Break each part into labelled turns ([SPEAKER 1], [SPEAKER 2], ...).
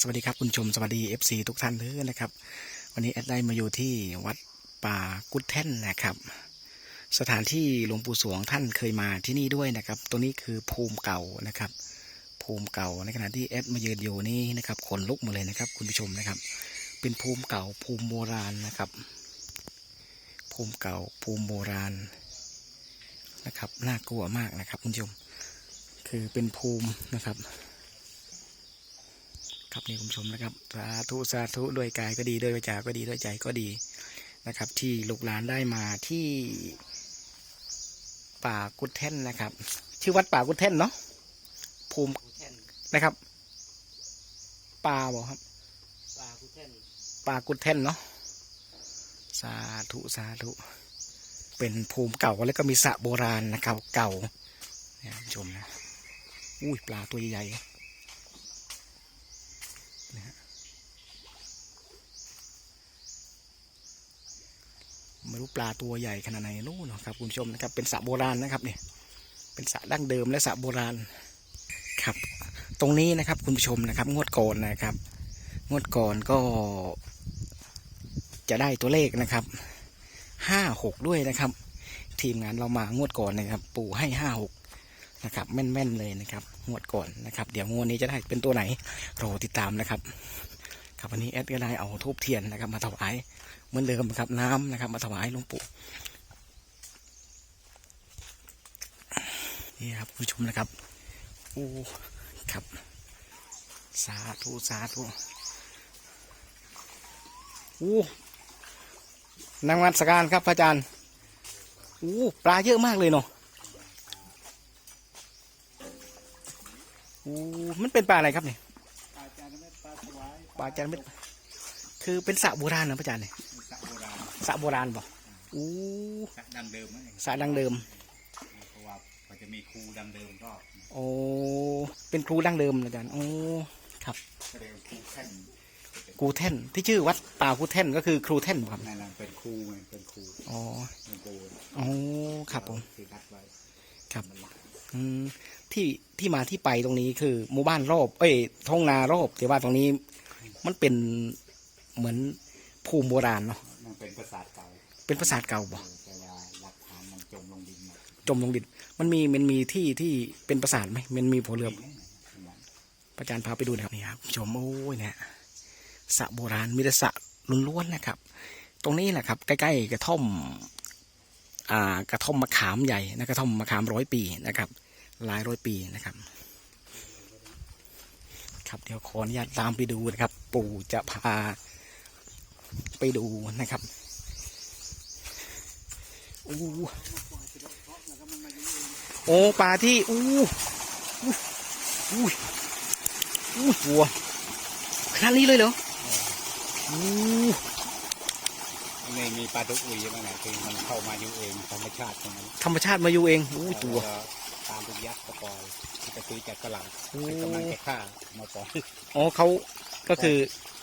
[SPEAKER 1] สวัสดีครับคุณชมสวัสดี FC ทุกท่านเลยนะครับ วันนี้แอดได้มาอยู่ที่วัดป่ากุดแท่นนะครับ สถานที่หลวงปู่สวงท่านเคยมาที่นี่ด้วยนะครับ ตัวนี้คือภูมิเก่านะครับ ภูมิเก่าในขณะที่แอดมายืนอยู่นี่นะครับขนลุกหมาเลยนะครับ คุณผู้ชมนะครับ เป็นภูมิเก่าภูมิโบราณนะครับ ภูมิเก่าภูมิโบราณนะครับน่ากลัวมากนะครับ คุณผู้ชม คือเป็นภูมินะครับ ครับนี่คุณผู้ชมนะครับสาธุสาธุด้วยกายก็ดีด้วยวาจาก็ดีด้วยใจก็ดีนะครับ ที่ลูกหลานได้มาที่ป่ากุดแท่นนะครับ ชื่อวัดป่ากุดแท่นเนาะภูมินะครับป่าบอกครับ
[SPEAKER 2] ปลาคุเทน
[SPEAKER 1] ป่ากุดแท่นเนาะสาธุสาธุเป็นภูมิเก่าแล้วก็มีสระโบราณนะครับ เก่าเนี่ยคุณผู้ชมนะอุ้ยปลาตัวใหญ่ ไม่รู้ปลาตัวใหญ่ขนาดไหนรู้นะครับคุณผู้ชมนะครับเป็นสระโบราณนะครับเนี่ยเป็นสระดั้งเดิมและสระโบราณครับ ตรงนี้นะครับคุณผู้ชมนะครับ งวดก่อนนะครับ งวดก่อนก็ จะได้ตัวเลขนะครับห้าหกด้วยนะครับ ทีมงานเรามางวดก่อนนะครับ ปู่ให้ห้าหกนะครับแม่นๆเลยนะครับ งวดก่อนนะครับ เดี๋ยวงวดนี้จะได้เป็นตัวไหนรอติดตามนะครับ ครับวันนี้แอดก็ได้เอาทูบเทียนนะครับ มาถวายเหมือนเดิมครับน้ำนะครับ มาถวายหลวงปู่นี่ครับผู้ชมนะครับโอ้ครับ สาธุสาธุโอ้นางวัดสการครับพระอาจารย์โอ้ปลาเยอะมากเลยเนาะโอ้มันเป็นปลาอะไรครับเนี่ย
[SPEAKER 2] ปลาจานเม็ดปลาส วาย
[SPEAKER 1] ปลาจานเม็ดคือเป็นสระโบราณนะพระอาจารย์เนี่ย
[SPEAKER 2] สระโบราณ
[SPEAKER 1] สระโบราณป่ะโอ้
[SPEAKER 2] สระดังเดิมนั่นเอง
[SPEAKER 1] สระดังเดิม
[SPEAKER 2] เพราะว่ามันจะมีครูดังเดิมก็
[SPEAKER 1] โอ้เป็นครูดั้งเดิมอาจารย์โอ้ครับ
[SPEAKER 2] ก็เรียกว่าครูแท่น
[SPEAKER 1] ครูแท่นที่ชื่อวัดป่าครูแท่นก็คือครูแท่นบ่ครับ
[SPEAKER 2] นั่นน่ะเป็นครูไงเป็นครู
[SPEAKER 1] อ๋อ
[SPEAKER 2] เป็นครู
[SPEAKER 1] อ๋อครับผม
[SPEAKER 2] คือนัดไว้
[SPEAKER 1] ครับอืมที่ที่มาที่ไปตรงนี้คือหมู่บ้านรอบ เอ้ยท้องนารอบแต่ว่าตรงนี้ มันเป็นเหมือนภูมิโบราณเนาะ
[SPEAKER 2] มันเป็นปราสาทเก่า
[SPEAKER 1] เป็นปราสาทเก่าบ่
[SPEAKER 2] แต่ว่าหลักฐานมันจมลงดินหมด
[SPEAKER 1] จมลงดินมันมีมันมีที่ที่เป็นปราสาทไหมมันมีผลเรือ
[SPEAKER 2] นี่นะ
[SPEAKER 1] พระอาจารย์พาไปดูหนะครับนี่ครับคุณผู้ชมโอ้ยเนี่ยสระโบราณมีแต่สระล้วนๆนะครับ ตรงนี้แหละครับ ใกล้ๆกระท่อมอ่ากระท่อมมะขามใหญ่นะกระท่อมมะขามร้อยปีนะครับหลายร้อยปีนะครับ ครับเดี๋ยวขออนุญาตตามไปดูนะครับ ปู่จะพาไปดูนะครับอู้โอ้ปลาที่อู้อู้อู้อู้วัวขนาดนี้เลยเหรออู้
[SPEAKER 2] อันนี้มีปลาดุกอุยใช่ไหมนะคือมันเข้ามาอยู่เองธรรมชาติของมัน
[SPEAKER 1] ธรรมชาติมาอยู่เองอู้ตัว
[SPEAKER 2] แล้วก็ตามทุกยักษ์ก็ปล่อยที่กระตุยจากตลาด
[SPEAKER 1] โอ้
[SPEAKER 2] เป็นกำลังจะฆ่ามาปล่อย
[SPEAKER 1] อ๋อเขาก็คือ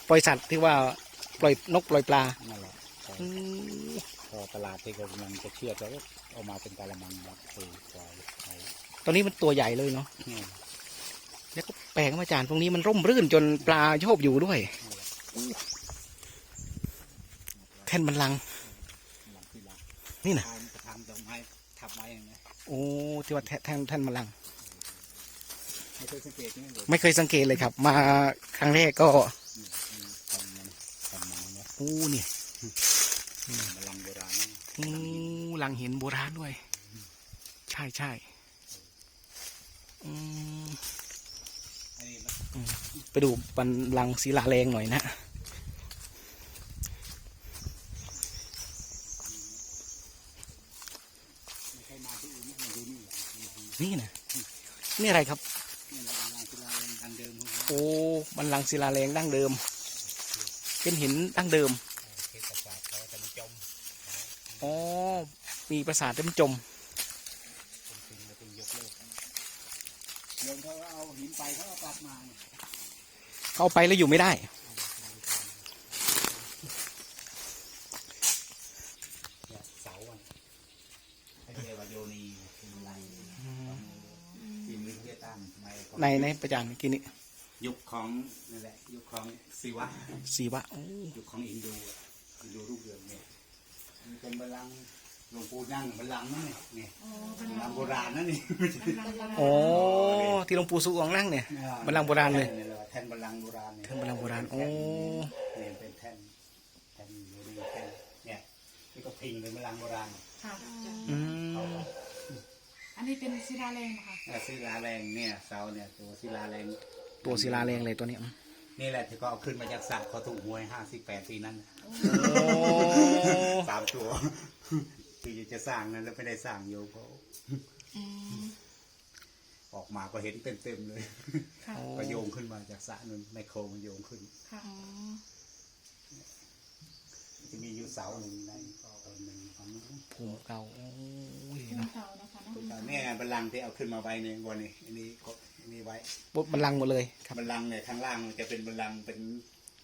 [SPEAKER 1] ปล่อยสัตว์ที่ว่าปล่อยนกปล่อยปลา
[SPEAKER 2] นั่นแหละปล่อย
[SPEAKER 1] อืม
[SPEAKER 2] พอตลาดที่กำลังจะเชื่อดแล้วก็เอามาเป็นกะละมังครับคือปล่อยไป
[SPEAKER 1] ตอนนี้มันตัวใหญ่เลยเนาะ
[SPEAKER 2] นี่
[SPEAKER 1] แล้วก็แปลงมาจานตรงนี้มันร่มรื่นจนปลาชอบอยู่ด้วยแท่นมันลัง
[SPEAKER 2] หลังที่หลัง
[SPEAKER 1] นี่นะ
[SPEAKER 2] ทำจะทำดอกไม้ทับไม้อย่างเงี้ย
[SPEAKER 1] โอ้ที่ว่าแท่นแท่นแท่นมันลัง
[SPEAKER 2] ไม่เคยสังเกตนี่เลย
[SPEAKER 1] ไม่เคยสังเกตเลยครับ มาครั้งแรกก็
[SPEAKER 2] ทำมันทำมันเนี่ย
[SPEAKER 1] อู้นี่
[SPEAKER 2] มันลังโบราณนี่
[SPEAKER 1] อู้ลังหินโบราณด้วย ใช่ใช่อืม
[SPEAKER 2] อันนี้มัน
[SPEAKER 1] ไปดูบันลังศิลาแรงหน่อยนะ
[SPEAKER 2] ไม่ใช่มาที่อื่นนะมันอยู่นี่แหละอยู่ที่
[SPEAKER 1] นี่นะนี่อะไรครับ โอ้บันลังศิลาแรงดั้งเดิม เป็นหินดั้งเดิม
[SPEAKER 2] เขตประสาทเขาแต่มันจม
[SPEAKER 1] อ๋อมีประสาทเต็มนจม
[SPEAKER 2] เป็นจริงแล้วเป็นยกเลิกโยมเขาเอาหินไปเขาเอากลับมาเนี่ย
[SPEAKER 1] เข้าไปแล้วอยู่ไม่ได้
[SPEAKER 2] เนี่ยเสาอะให้เรียกว่าโยนีเป็นไรที่มือเรียกตั้งไม่
[SPEAKER 1] ในในประจานเมื่อกี้นี้
[SPEAKER 2] ยุคของนั่นแหละยุคของศิวะ
[SPEAKER 1] สีวะโอ้
[SPEAKER 2] ยุคของอินโดอะอินโดรูปเรืองเนี่ยมันเป็นบัลลังก์หลวงปู่นั่งบัลลังก์นั่นนี่นี่บัลลังก์โบราณนั่นนี่
[SPEAKER 1] โอ้ที่หลวงปู่สุองนั่งเนี่ย บัลลังก์โบราณเลย
[SPEAKER 2] แท่นแท่นบัลลังก์โบราณเนี่ย
[SPEAKER 1] แท่นบัลลังก์โบราณโอ้
[SPEAKER 2] เนี่ยเป็นแท่นแท่นอยู่นี่แท่นเนี่ยนี่ก็พิงเป็นบัลลังก์โบราณ
[SPEAKER 3] ค่ะ
[SPEAKER 1] อืม
[SPEAKER 3] อันนี้เป็นศิลาแรงนะคะ
[SPEAKER 2] เนี่ยศิลาแรงเนี่ยเสาเนี่ยตัวศิลาแรง
[SPEAKER 1] ตัวศิลาแรงเลยตัวเนี้ย
[SPEAKER 2] นี่แหละที่เขาเอาขึ้นมาจากสระเขาถูกหวยห้าสิบแปดปีนั้น
[SPEAKER 1] โอ้
[SPEAKER 2] สามตัวคือจะสร้างนั้นแล้วไม่ได้สร้างโยมเขา
[SPEAKER 3] อืม
[SPEAKER 2] ออกมาก็เห็นเต็มๆเลย
[SPEAKER 3] ค่ะ
[SPEAKER 2] ก็โยงขึ้นมาจากสระนั้นไมโครมันโยงขึ้น
[SPEAKER 3] ค่ะ
[SPEAKER 2] จะมีอยู่เสาหนึ่งในตอนหนึ่งของนู้น
[SPEAKER 1] ภูมิเก่าโอ้ย
[SPEAKER 3] ภูมิ
[SPEAKER 1] เนาะ
[SPEAKER 3] เก่านะคะเนาะ
[SPEAKER 2] แต่เนี่ยบัลลังก์ที่เอาขึ้นมาไว้ในวันนี้อันนี้ก็อันนี้ไว้
[SPEAKER 1] บบัลลังก์หมดเลยครับ
[SPEAKER 2] บัลลังก์เนี่ยข้างล่างมันจะเป็นบัลลังก์เป็น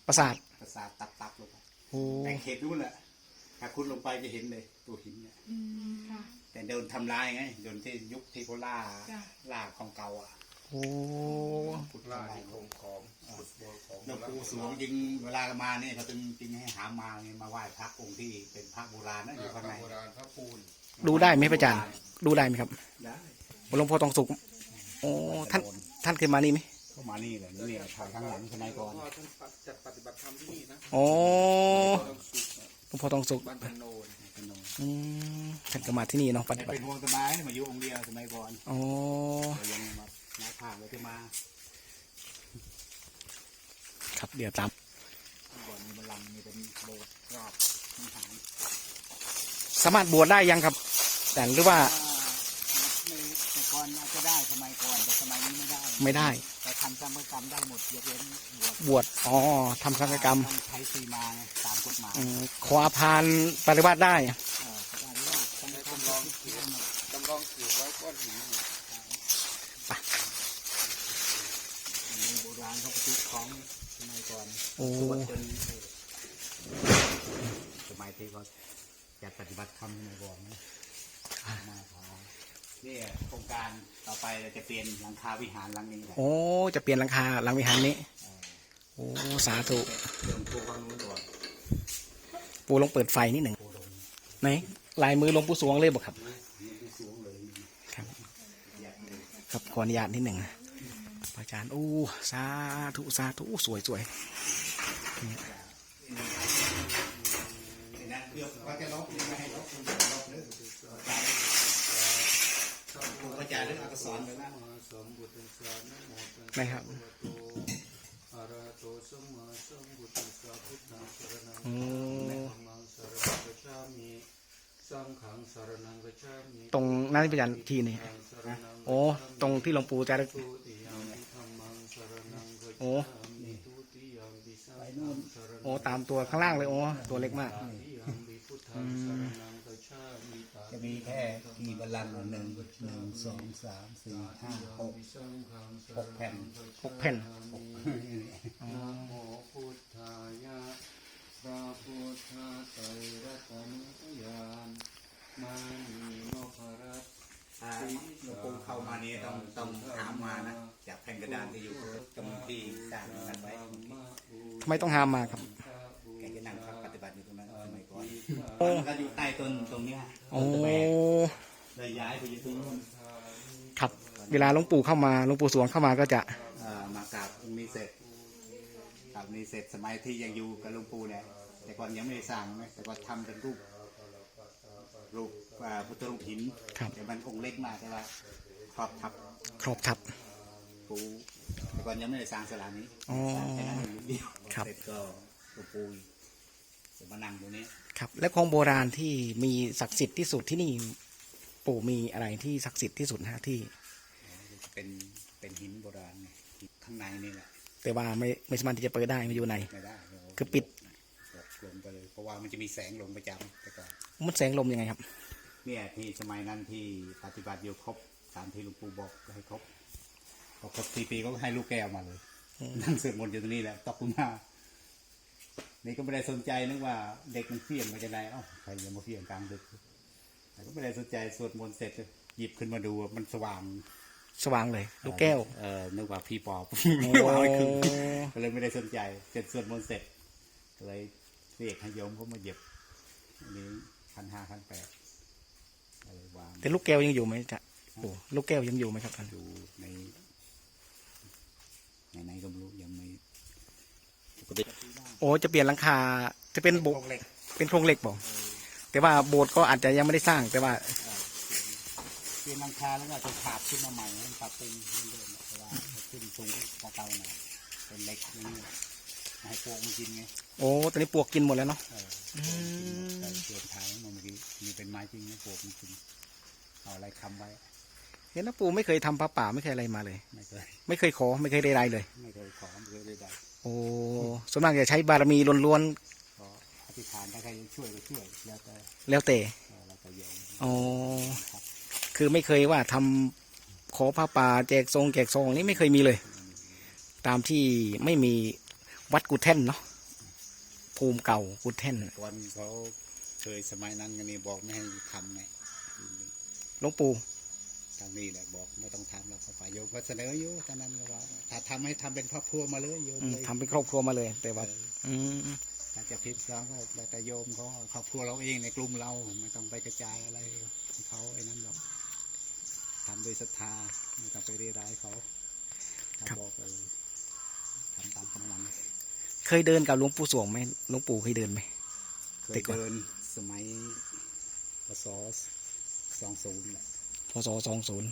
[SPEAKER 1] ปราสาท
[SPEAKER 2] ประสาทตับๆลงไป
[SPEAKER 1] โอ้
[SPEAKER 2] แต่เขตนู้นแหละถ้าคุณลงไปจะเห็นเลยตัวหินเนี่ย
[SPEAKER 3] อืมค่ะ
[SPEAKER 2] แต่โดนทำลายไงโดนที่ยุคที่เขาล่า
[SPEAKER 3] จ้ะ
[SPEAKER 2] ล่าของเก่าอะ
[SPEAKER 1] โอ้
[SPEAKER 2] ขุดล่าที่โคงของหลวงปู่สวงจริงเวลามาเนี่ยเขาจึงจริงให้หามาเนี่ยมาไหว้พระองค์ที่เป็นพระโบราณนะอยู่ข้างใน
[SPEAKER 4] โบราณพระปูน
[SPEAKER 1] ดูได้ไหมพระอาจารย์ ดูได้ไหมครับ
[SPEAKER 2] ได้
[SPEAKER 1] หลวงพ่อทองสุกโอ้ท่านท่านเคยมานี่ไหม
[SPEAKER 2] เข้ามานี่แหละนี่เนี่ยถ่ายข้างหลังข้างในก่อน
[SPEAKER 4] พ่อท่านจัดปฏิบัติธรรมที่นี่นะ
[SPEAKER 1] โอ้
[SPEAKER 4] ต้องสุข
[SPEAKER 1] หลวงพ่อทองสุก
[SPEAKER 4] บ้านพันโนน
[SPEAKER 2] เป็นนง
[SPEAKER 1] อืมท่านก็มาที่นี่เนาะปฏิบั
[SPEAKER 2] เป็
[SPEAKER 1] ติ
[SPEAKER 2] นวงสมัยมาอยู่องค์เดียวสมัยก่อน
[SPEAKER 1] โอ้
[SPEAKER 2] แต่ยังมาหน้าผากเลยที่มา
[SPEAKER 1] ครับเดี๋ยวตาม
[SPEAKER 2] ก่อนมีบัลลังก์มีเป็นโบสถ์รอบทั้งฐาน
[SPEAKER 1] สามารถบวชได้ยังครับแต่หรือว่า
[SPEAKER 2] ในแต่ก่อนอาจจะได้สมัยก่อนแต่สมัยนี้ไม่ได้
[SPEAKER 1] ไม่ได้
[SPEAKER 2] แต่ทำกรรมกรรมได้หมดยกเว้นบวช
[SPEAKER 1] บวชอ๋อทำสังฆกรรม
[SPEAKER 2] ต้องใช้ซีมาไงตามกฎหมาย
[SPEAKER 1] อืมขออภานปฏิบัติได้
[SPEAKER 2] เออการที่ว่าต้องได้ทำลองที่ให้หมด
[SPEAKER 4] จำลองถือไว้ก้อนหินเนี่ย
[SPEAKER 2] มีโบราณเขาปฏิของสมัยก่อน
[SPEAKER 1] โอ้
[SPEAKER 2] สวดจนสมัยที่เขา จัดปฏิบัติธรรมสมัยก่อนนะมาพอเนี่ยโครงการต่อไปเราจะเปลี่ยนหลังคาวิหารหลังนี้แหละ
[SPEAKER 1] โอ้จะเปลี่ยนหลังคาหลังวิหารนี้ โอ้สาธุ
[SPEAKER 2] เรื่องตัวฟังนู้นก่อน
[SPEAKER 1] ปูลองเปิดไฟนิดหนึ่ง
[SPEAKER 2] โบราณ
[SPEAKER 1] ไหนลายมือหลวงปู่สวงเลยบอกครับ
[SPEAKER 2] นี่คือสูงเลยนี่
[SPEAKER 1] ครับ
[SPEAKER 2] อยากเลย
[SPEAKER 1] ครับขออนุญาตนิดหนึ่งนะพระอาจารย์โอ้สาธุสาธุสวยสวย
[SPEAKER 2] ณังกั
[SPEAKER 4] จฉามิ
[SPEAKER 1] ตรงนั้นพระอาจารย์ทีนี่
[SPEAKER 4] ธังสรณัง
[SPEAKER 1] โอ้ตรงที่หลวงปู่จะ
[SPEAKER 4] ทุติยมปิธัมมังสรณังกัจ
[SPEAKER 1] โอ้
[SPEAKER 4] ฉามิทุติยมปิสังฆังสรณัง
[SPEAKER 1] โอ้ตามตัวข้างล่างเลยโอ้ตัวเล็กมาก
[SPEAKER 4] ตติยม มี
[SPEAKER 2] แค่กี่บัลลังก์หนึ่งหนึ่งสองสามสี่ห้าหกหกแผ่น
[SPEAKER 1] หกแผ่น
[SPEAKER 4] นะโมพุทธายะพระพุทธไตรรัตนญาณมานีโมภรัต
[SPEAKER 2] หลวงปู่เข้ามานี้ต้องต้องหามานะจากแผ่นกระดานที่อยู่ตรงที่สร้างกันไว้
[SPEAKER 1] ทำไมต้องหามมาครับ โอ้
[SPEAKER 2] ก็อยู่ใต้ต้นตรงเนี้ย
[SPEAKER 1] โอ้
[SPEAKER 2] ต้นตะแบกเลยย้ายไปอยู่ตรงนู้น
[SPEAKER 1] ครับ เวลาหลวงปู่เข้ามาหลวงปู่สวงเข้ามาก็จะ
[SPEAKER 2] เอ่อมากราบตรงนี้เสร็จกราบนี้เสร็จสมัยที่ยังอยู่กับหลวงปู่เนี่ยแต่ก่อนยังไม่ได้สร้างไหมแต่ก็ทำเป็นรูป รูปอ่าพุทธรูปหิน
[SPEAKER 1] ครับ
[SPEAKER 2] แต่มันองค์เล็กมากแต่ว่าครอบทับ
[SPEAKER 1] ครอบทับ
[SPEAKER 2] ปูแต่ก่อนยังไม่ได้สร้างศาลานี้
[SPEAKER 1] อ๋อ
[SPEAKER 2] สร้างแค่นั้นเองนิดเดียว
[SPEAKER 1] ครับ
[SPEAKER 2] เสร็จก็หลวงปู่ จะมานั่งตรงนี้
[SPEAKER 1] ครับ และของโบราณที่มีศักดิ์สิทธิ์ที่สุดที่นี่ปู่มีอะไรที่ศักดิ์สิทธิ์ที่สุดนะฮะที่
[SPEAKER 2] เป็นเป็นหินโบราณไงข้างในนี่แหละ
[SPEAKER 1] แต่ว่าไม่ไม่สามารถที่จะเปิดได้ไม่อยู่ใน
[SPEAKER 2] ไม่ได้เรา
[SPEAKER 1] คือปิด
[SPEAKER 2] หลบลงไปเลยเพราะว่ามันจะมีแสงลงประจำแต่ก่อน
[SPEAKER 1] มันแสงลมยังไงครับ
[SPEAKER 2] เนี่ยที่สมัยนั้นที่ปฏิบัติอยู่ครบตามที่หลวงปู่บอกก็ให้ครบพอครบสี่ปีก็ให้ลูกแก้วมาเลย
[SPEAKER 1] อืม
[SPEAKER 2] นั่งสวดมนต์อยู่ตรงนี้แหละตกลงมา นี่ก็ไม่ได้สนใจนึกว่าเด็กมันเฟี้ยงมาจะไหนเอ้าใครจะมาเฟี้ยงกลางดึกแต่ก็ไม่ได้สนใจสวดมนต์เสร็จหยิบขึ้นมาดูมันสว่าง
[SPEAKER 1] สว่างเลยลูกแก้ว
[SPEAKER 2] เออนึกว่าพี่ปอบ
[SPEAKER 1] โอ้
[SPEAKER 2] วางไว้ครึ่งก็เลยไม่ได้สนใจเสร็จสวดมนต์เสร็จก็เลยเรียกให้โยมเขามาเหยียบอันนี้พันห้าพันแปดก็เลยวาง
[SPEAKER 1] แต่ลูกแก้วยังอยู่ไหมจ๊ะโอ้ลูกแก้วยังอยู่ไหมครับท่าน
[SPEAKER 2] อยู่ในในไหนก็ไม่รู้ยังไม่ปกติ
[SPEAKER 1] โอ้จะเปลี่ยนหลังคาจะเป็นโบ
[SPEAKER 2] โครงเหล็ก
[SPEAKER 1] เป็นโครงเหล็กบอกแต่ว่าโบสถ์ก็อาจจะยังไม่ได้สร้างแต่ว่า
[SPEAKER 2] เปลี่ยนหลังคาแล้วก็จะขาดขึ้นมาใหม่ให้ปรับปรุงเรื่อยๆเพราะว่าขึ้นสูงกว่าเก่าหน่อยเป็นเหล็กอย่างนี้ไม่ให้พวกมันกินไง
[SPEAKER 1] โอ้ตอนนี้ปลวกกินหมดแล้วเนาะ
[SPEAKER 2] เออ
[SPEAKER 1] อืม
[SPEAKER 2] แต่เปลี่ยนทางมันเมื่อกี้มีเป็นไม้จริงนะพวกมันกินเอาอะไรค้ำไว้
[SPEAKER 1] เห็นนะปู่ไม่เคยทำพระป่าไม่เคยอะไรมาเลย
[SPEAKER 2] ไม่เคย
[SPEAKER 1] ไม่เคยขอไม่เคยได้ไรเลย
[SPEAKER 2] ไม่เคยขอไม่เคยได้ใด
[SPEAKER 1] โอ้ส่วนมากจะใช้บารมีล้วน
[SPEAKER 2] ก็อธิษฐานถ้าใครช่วยก็ช่วยแล้วแต่
[SPEAKER 1] ๆแล้วแต่
[SPEAKER 2] เออแล้วแต่โยม
[SPEAKER 1] อ๋อคือไม่เคยว่าทำขอพระป่าแจกทรงแจกซองนี่ไม่เคยมีเลย ตามที่ไม่มีวัดกุดแท่นเนาะภูมิเก่ากุดแท่น
[SPEAKER 2] ก่อนเขาเคยสมัยนั้นกันนี่บอกไม่ให้ทำไง
[SPEAKER 1] หลวงปู่
[SPEAKER 2] ทางนี้แหละบอกไม่ต้องทำแล้วเขาไปโยมก็เสนออยู่ตอนนั้นก็ว่าถ้าทำให้ทำเป็นครอบครัวมาเลยโยม
[SPEAKER 1] อืม
[SPEAKER 2] เลย
[SPEAKER 1] ทำเป็นครอบครัวมาเลย แต่ว่า
[SPEAKER 2] เออ
[SPEAKER 1] อืม
[SPEAKER 2] ถ้าจะพิมพ์ร้องก็แล้วแต่โยมเขาครอบครัวเราเองในกลุ่มเราไม่ต้องไปกระจายอะไรของเขาไอ้นั้นหรอกทำโดยศรัทธาไม่ต้องไปเรียร้ายเขาถ้าบอกเออทำตามกำลัง
[SPEAKER 1] เคยเดินกับหลวงปู่สวงไหมหลวงปู่เคยเดินไหม
[SPEAKER 2] เค
[SPEAKER 1] แต่
[SPEAKER 2] ย
[SPEAKER 1] ก่อน
[SPEAKER 2] เดินสมัยปศสองศูนย์แหละ
[SPEAKER 1] พศสองศูนย์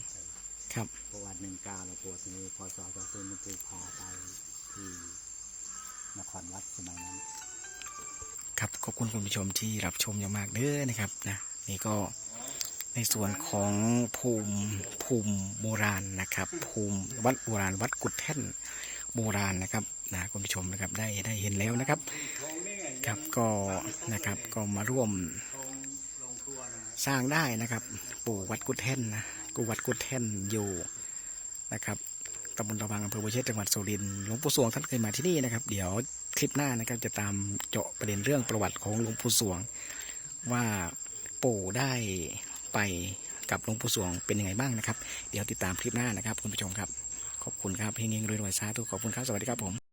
[SPEAKER 1] ครับ
[SPEAKER 2] เพราะว่าหนึ่งเก้าเราปวดนี้พศสองศูนย์มันปูพาไปที่นครวัดสมัยนั้น
[SPEAKER 1] ครับขอบคุณคุณผู้ชมที่รับชมอย่างมากเด้อนะครับนะนี่ก็ในส่วนของภูมิภูมิโบราณนะครับ ภูมิวัดโบราณวัดกุดแท่นโบราณนะครับนะคุณผู้ชมนะครับได้ได้เห็นแล้วนะครับ ครับก็นะครับก็มาร่วม สร้างได้นะครับ ปู่วัดกุดแท่นนะกูวัดกุดแท่นอยู่นะครับตำบลระวังอำเภอบัวเชษจังหวัดสุรินทร์หลวงปู่สวงท่านเคยมาที่นี่นะครับ เดี๋ยวคลิปหน้านะครับจะตามเจาะประเด็นเรื่องประวัติของหลวงปู่สวง ว่าปู่ได้ไปกับหลวงปู่สวงเป็นยังไงบ้างนะครับ เดี๋ยวติดตามคลิปหน้านะครับ คุณผู้ชมครับ ขอบคุณครับเฮงๆรวยๆสาธุกขอบคุณครับ สวัสดีครับผม